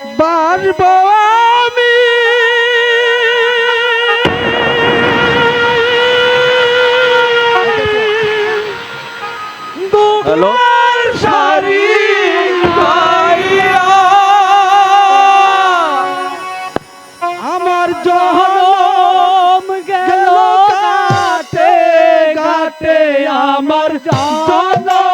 বাসব আমি। হ্যালো? আমার জহম গেল গাটে গাটে আমার জহম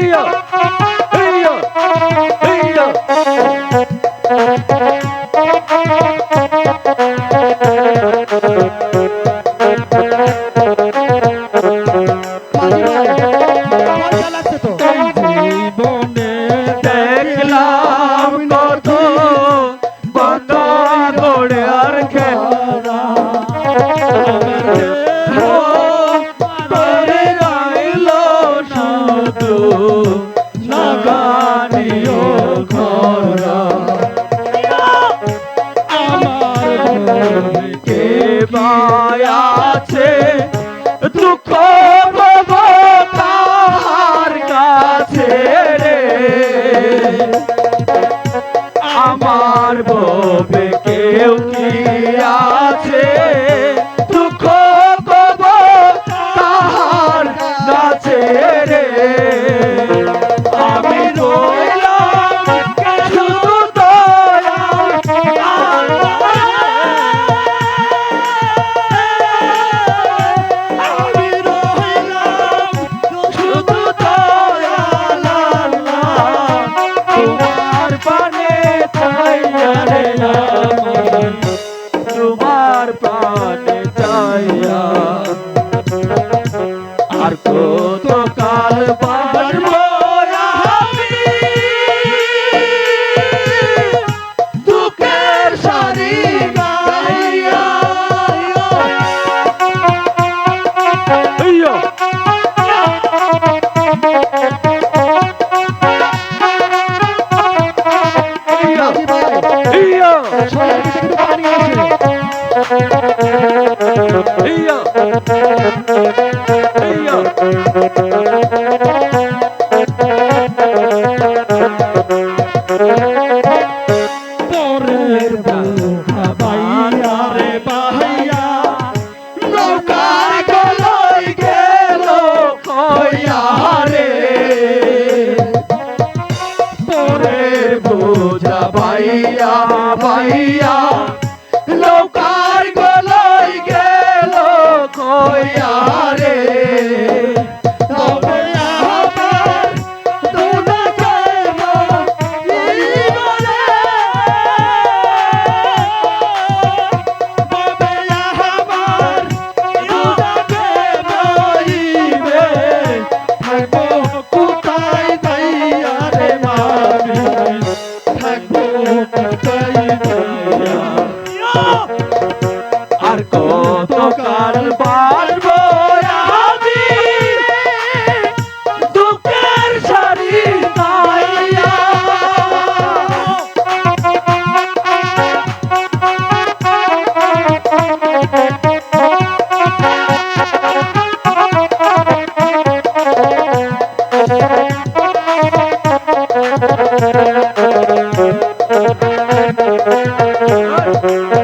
Garcia. নীরবে কেউ কি আছে? দুঃখ কব তাহার নাচে রে। Música